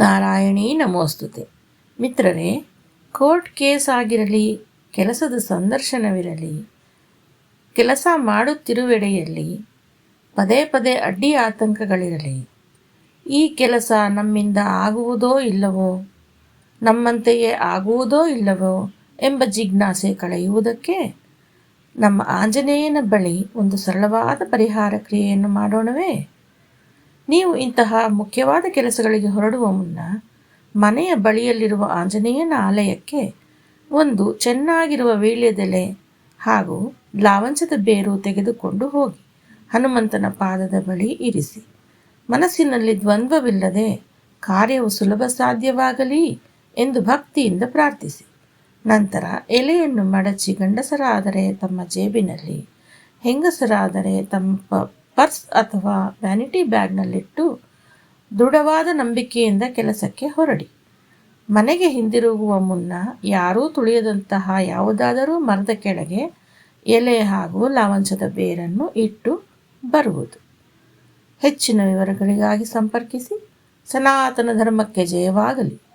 ನಾರಾಯಣೀ ನಮೋಸ್ತುತೆ. ಮಿತ್ರರೇ, court case ಆಗಿರಲಿ, ಕೆಲಸದ ಸಂದರ್ಶನವಿರಲಿ, ಕೆಲಸ ಮಾಡುತ್ತಿರುವೆಡೆಯಲ್ಲಿ ಪದೇ ಪದೇ ಅಡ್ಡಿ ಆತಂಕಗಳಿರಲಿ, ಈ ಕೆಲಸ ನಮ್ಮಿಂದ ಆಗುವುದೋ ಇಲ್ಲವೋ, ನಮ್ಮಂತೆಯೇ ಆಗುವುದೋ ಇಲ್ಲವೋ ಎಂಬ ಜಿಜ್ಞಾಸೆ ಕಳೆಯುವುದಕ್ಕೆ ನಮ್ಮ ಆಂಜನೇಯನ ಬಳಿ ಒಂದು ಸರಳವಾದ ಪರಿಹಾರ ಕ್ರಿಯೆಯನ್ನು ಮಾಡೋಣವೇ? ನೀವು ಇಂತಹ ಮುಖ್ಯವಾದ ಕೆಲಸಗಳಿಗೆ ಹೊರಡುವ ಮುನ್ನ ಮನೆಯ ಬಳಿಯಲ್ಲಿರುವ ಆಂಜನೇಯನ ಆಲಯಕ್ಕೆ ಒಂದು ಚೆನ್ನಾಗಿರುವ ವೀಳ್ಯದೆಲೆ ಹಾಗೂ ಲಾವಂಚದ ಬೇರು ತೆಗೆದುಕೊಂಡು ಹೋಗಿ ಹನುಮಂತನ ಪಾದದ ಬಳಿ ಇರಿಸಿ. ಮನಸ್ಸಿನಲ್ಲಿ ದ್ವಂದ್ವವಿಲ್ಲದೆ ಕಾರ್ಯವು ಸುಲಭ ಸಾಧ್ಯವಾಗಲಿ ಎಂದು ಭಕ್ತಿಯಿಂದ ಪ್ರಾರ್ಥಿಸಿ. ನಂತರ ಎಲೆಯನ್ನು ಮಡಚಿ ಗಂಡಸರಾದರೆ ತಮ್ಮ ಜೇಬಿನಲ್ಲಿ, ಹೆಂಗಸರಾದರೆ ತಮ್ಮ ಪರ್ಸ್ ಅಥವಾ ವ್ಯಾನಿಟಿ ಬ್ಯಾಗ್ನಲ್ಲಿಟ್ಟು ದೃಢವಾದ ನಂಬಿಕೆಯಿಂದ ಕೆಲಸಕ್ಕೆ ಹೊರಡಿ. ಮನೆಗೆ ಹಿಂದಿರುಗುವ ಮುನ್ನ ಯಾರೂ ತುಳಿಯದಂತಹ ಯಾವುದಾದರೂ ಮರದ ಕೆಳಗೆ ಎಲೆ ಹಾಗೂ ಲಾವಂಚದ ಬೇರನ್ನು ಇಟ್ಟು ಬರುವುದು. ಹೆಚ್ಚಿನ ವಿವರಗಳಿಗಾಗಿ ಸಂಪರ್ಕಿಸಿ. ಸನಾತನ ಧರ್ಮಕ್ಕೆ ಜಯವಾಗಲಿ.